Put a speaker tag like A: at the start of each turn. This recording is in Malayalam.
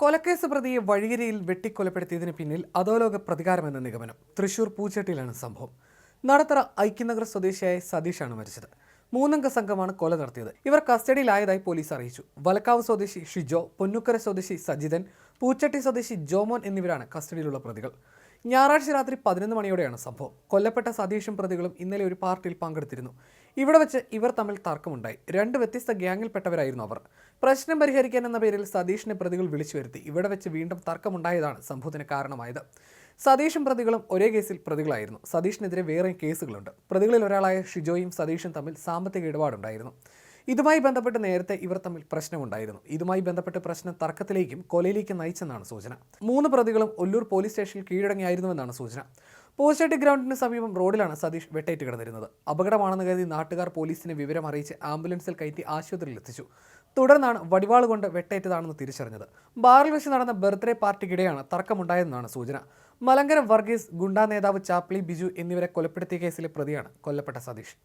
A: കൊലക്കേസ് പ്രതിയെ വഴിയരിയിൽ വെട്ടിക്കൊലപ്പെടുത്തിയതിന് പിന്നിൽ അധോലോക പ്രതികാരമെന്ന നിഗമനം. തൃശൂർ പൂച്ചട്ടിയിലാണ് സംഭവം. നടത്തറ ഐക്യനഗർ സ്വദേശിയായ സതീഷാണ് മരിച്ചത്. മൂന്നംഗ സംഘമാണ് കൊല നടത്തിയത്. ഇവർ കസ്റ്റഡിയിലായതായി പോലീസ് അറിയിച്ചു. വലക്കാവ് സ്വദേശി ഷിജോ പൊന്നുക്കര സ്വദേശി സജിതൻ പൂച്ചട്ടി സ്വദേശി ജോമോൻ എന്നിവരാണ് കസ്റ്റഡിയിലുള്ള പ്രതികൾ. ഞായറാഴ്ച രാത്രി പതിനൊന്ന് മണിയോടെയാണ് സംഭവം. കൊല്ലപ്പെട്ട സതീഷും പ്രതികളും ഇന്നലെ ഒരു പാർട്ടിയിൽ പങ്കെടുത്തിരുന്നു. ഇവിടെ വെച്ച് ഇവർ തമ്മിൽ തർക്കമുണ്ടായി. രണ്ട് വ്യത്യസ്ത ഗ്യാങ്ങിൽപ്പെട്ടവരായിരുന്നു അവർ. പ്രശ്നം പരിഹരിക്കാൻ എന്ന പേരിൽ സതീഷിനെ പ്രതികൾ വിളിച്ചു വരുത്തി. ഇവിടെ വെച്ച് വീണ്ടും തർക്കമുണ്ടായതാണ് സംഭവത്തിന് കാരണമായത്. സതീഷും പ്രതികളും ഒരേ കേസിൽ പ്രതികളായിരുന്നു. സതീഷിനെതിരെ വേറെ കേസുകളുണ്ട്. പ്രതികളിൽ ഒരാളായ ഷിജോയും സതീഷും തമ്മിൽ സാമ്പത്തിക ഇടപാടുണ്ടായിരുന്നു. ഇതുമായി ബന്ധപ്പെട്ട് നേരത്തെ ഇവർ തമ്മിൽ പ്രശ്നമുണ്ടായിരുന്നു. ഇതുമായി ബന്ധപ്പെട്ട് പ്രശ്നം തർക്കത്തിലേക്കും കൊലയിലേക്കും നയിച്ചെന്നാണ് സൂചന. മൂന്ന് പ്രതികളും ഒല്ലൂർ പോലീസ് സ്റ്റേഷനിൽ കീഴടങ്ങിയായിരുന്നുവെന്നാണ് സൂചന. പോസ്റ്റേട്ടി ഗ്രൗണ്ടിന് സമീപം റോഡിലാണ് സതീഷ് വെട്ടേറ്റ് കിടന്നിരുന്നത്. അപകടമാണെന്ന് കരുതി നാട്ടുകാർ പോലീസിനെ വിവരം അറിയിച്ച് ആംബുലൻസിൽ കയറ്റി ആശുപത്രിയിൽ എത്തിച്ചു. തുടർന്നാണ് വടിവാൾ കൊണ്ട് വെട്ടേറ്റതാണെന്ന് തിരിച്ചറിഞ്ഞത്. ബാറിൽ വെച്ച് നടന്ന ബർത്ത്ഡേ പാർട്ടിക്കിടെയാണ് തർക്കമുണ്ടായതെന്നാണ് സൂചന. മലങ്കര വർഗീസ് ഗുണ്ടാ നേതാവ് ചാപ്ലി ബിജു എന്നിവരെ കൊലപ്പെടുത്തിയ കേസിലെ പ്രതിയാണ് കൊല്ലപ്പെട്ട സതീഷ്.